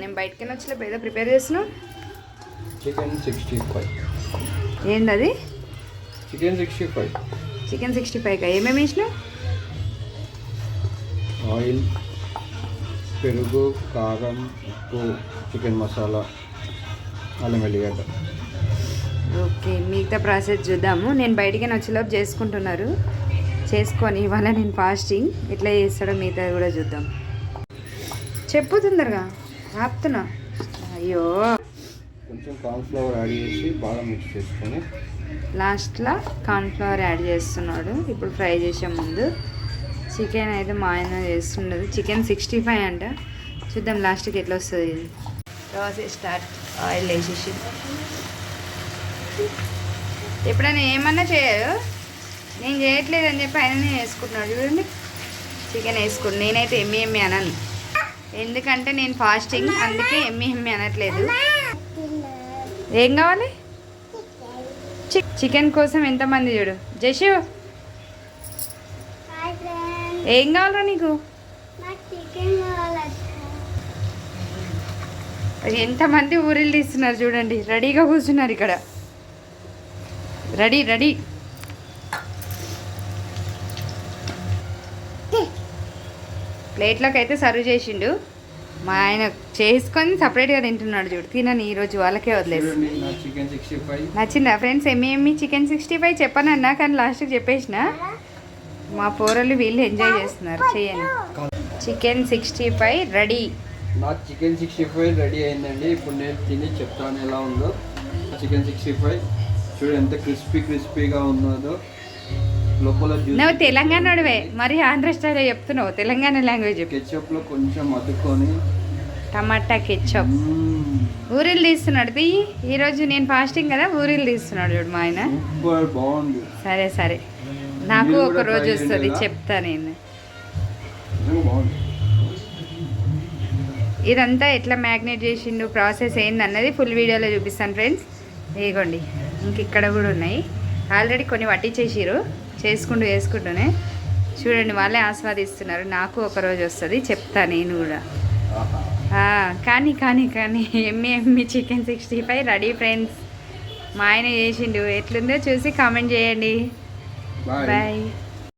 నేను బయటకి వచ్చినప్పుడు ఏదో ప్రిపేర్ చేస్తున్నావు? చికెన్ సిక్స్టీ ఫైవ్ ఏంది అది chicken sixty five chicken sixty five ఏమేమి వేసినావు? ఆయిల్ పెరుగు కారం ఉప్పు చికెన్ మసాలా అల్లం వెల్లిగడ్డ. ఓకే మిగతా ప్రాసెస్ చూద్దాము. నేను బయటికి వచ్చేలోపు చేసుకుంటున్నారు. చేసుకొని ఇవాళ నేను ఫాస్టింగ్ ఎట్లా చేస్తాడో మిగతా కూడా చూద్దాం. చెప్పు తొందరగా. ఆపుతున్నా. అయ్యో. కొంచెం కార్న్ఫ్లవర్ యాడ్ చేసి బాగా మిక్స్ చేసుకొని. లాస్ట్లో కార్న్ఫ్లవర్ యాడ్ చేస్తున్నాడు. ఇప్పుడు ఫ్రై చేసే ముందు చికెన్ అయితే మా ఆయన చేస్తున్నది చికెన్ సిక్స్టీ ఫైవ్ అంట. చూద్దాం లాస్ట్కి ఎట్లా వస్తుంది ఇది. ప్రాసెస్ స్టార్ట్ ఆయిల్ వేసేసి. ఎప్పుడైనా ఏమన్నా చేయదు. నేను చేయట్లేదు అని చెప్పి ఆయననే వేసుకుంటున్నాడు. చూడండి. చికెన్ వేసుకుంటు నేనైతే ఎమ్మి ఎమ్మి అనను. ఎందుకంటే నేను ఫాస్టింగ్ అందుకే ఎమ్మి ఎమ్మి అనట్లేదు. ఏం కావాలి? చి- చికెన్ కోసం ఎంతమంది చూడు? జషు! ఏం కావాలరా నీకు? ఎంతమంది ఊరిలు తీస్తున్నారు చూడండి. రెడీగా కూర్చున్నారు ఇక్కడ. Ready ready. ప్లేట్లోకి అయితే సర్వ్ చేసిండు. మా ఆయన చేసుకొని సపరేట్గా తింటున్నాడు చూడు. తినని ఈరోజు వాళ్ళకే వదిలేసి. ఫైవ్ నచ్చిందా ఫ్రెండ్స్? ఏమి ఏమి చికెన్ సిక్స్టీ ఫైవ్ చెప్పనన్నా కానీ లాస్ట్కి చెప్పేసిన. మా పోరలు వీళ్ళు ఎంజాయ్ చేస్తున్నారు. చేయను చికెన్ సిక్స్టీ ఫైవ్ రెడీ. నా చికెన్ సిక్స్టీ ఫైవ్ రెడీ అయిందండి. ఇప్పుడు నేను తిని చెప్తాను ఎలా ఉందో. చికెన్ సిక్స్టీ ఫైవ్ చూడు ఎంత క్రిస్పీ క్రిస్పీగా ఉన్నదో. నువ్వు తెలంగాణవే మరి ఆంధ్ర స్టైల్ చెప్తున్నావు తెలంగాణ లాంగ్వేజ్ చెప్పు. కెచప్లో కొంచెం అద్దుకొని టమాటా కెచ్చప్. ఊరిలు తీస్తున్నాడు. తీయి ఈరోజు నేను ఫాస్టింగ్ కదా ఊరిలు తీస్తున్నాడు చూడు మా ఆయన. సరే సరే. నాకు ఒక రోజు వస్తుంది? చెప్తా నేను. ఇదంతా ఎట్లా మ్యాగ్నేట్ చేసిండు ప్రాసెస్ ఏంది అన్నది ఫుల్ వీడియోలో చూపిస్తాను ఫ్రెండ్స్. ఇదిగోండి ఇంక ఇక్కడ కూడా ఉన్నాయి. ఆల్రెడీ కొన్ని పట్టించేసిరు చేసుకుంటూ చేసుకుంటూనే చూడండి వాళ్ళే ఆస్వాదిస్తున్నారు. నాకు ఒక రోజు వస్తుంది చెప్తా నేను కూడా. కానీ కానీ కానీ ఎమ్మి ఎమ్మి chicken sixty five ready friends. మా ఆయన చేసిండు. ఎట్లుందో చూసి కామెంట్ చేయండి. బాయ్.